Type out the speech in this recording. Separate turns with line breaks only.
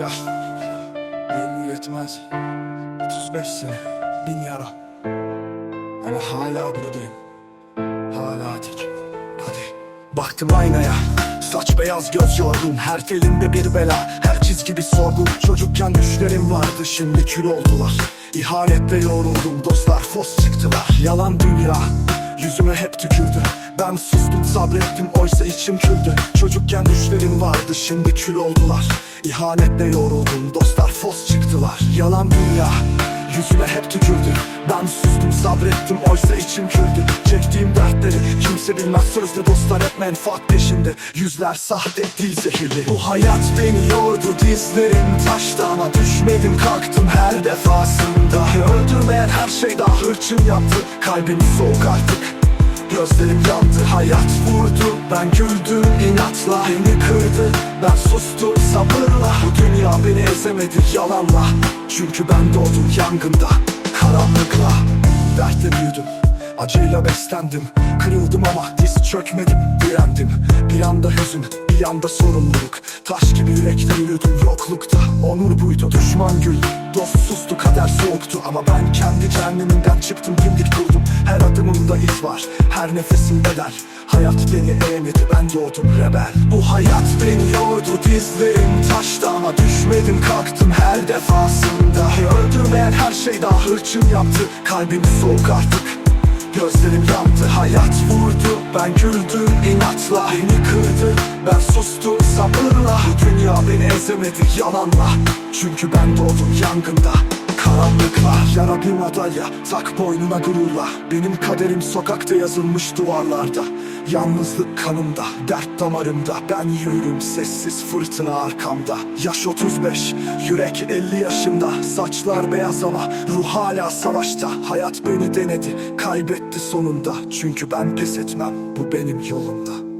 Ya. Ömür yetmez. 35 sene Bin yara. Ama hala buradayım. Hala dik Hadi. Baktım aynaya. Saç beyaz göz yorgun. Her telinde bir bela. Her çizgi bir sorgu. Çocukken düşlerim vardı Şimdi kül oldular. İhanette yoruldum Dostlar fos çıktılar. Yalan dünya Yüzüme hep tükürdü. Ben sustum sabrettim oysa içim küldü. Çocukken düşlerim vardı şimdi kül oldular İhanetle yoruldum dostlar fos çıktılar. Yalan dünya Yüzüme hep tükürdü. Ben sustum sabrettim oysa içim küldü Çektiğim dertleri kimse bilmez Sözde dostlar hep menfaat peşinde. Yüzler sahte dil zehirli. Bu hayat beni yordu dizlerim taştı Ama düşmedim kalktım her defasında. Öldürmeyen her şey daha hırçın yaptı Kalbim soğuk artık. Gözlerim yandı hayat vurdu. Ben güldüm inatla Beni kırdı. Ben sustum dünya beni ezemedi yalanla. Çünkü ben doğdum yangında Karanlıkla. Dertle büyüdüm Acıyla beslendim. Kırıldım ama diz çökmedim Direndim. Bir anda hüzün bir anda sorumluluk. Taş gibi yürekle yürüdüm yoklukta Onur buydu. Düşman gül Dost sustu kader soğuktu. Ama ben kendi cehennemimden çıktım dimdik durdum. Her adımımda iz var Her nefesim bedel Hayat beni eğmedi ben doğdum rebel. Bu hayat beni yordu dizlerim taştı Ama düşmedim kalktım her defasında. Öldürmeyen her şey daha hırçın yaptı Kalbim soğuk artık. Gözlerim yandı hayat vurdu Ben güldüm inatla Beni kırdı. Ben sustum sabırla. Bu dünya beni ezemedi yalanla. Çünkü ben doğdum yangında. Karanlıkla yara bir madalya Tak boynuna gururla. Benim kaderim sokakta yazılmış duvarlarda Yalnızlık kanımda Dert damarımda. Ben yürürüm sessiz fırtına arkamda. Yaş 35 Yürek 50 yaşında Saçlar beyaz ama Ruh hala savaşta. Hayat beni denedi Kaybetti sonunda. Çünkü ben pes etmem Bu benim yolumda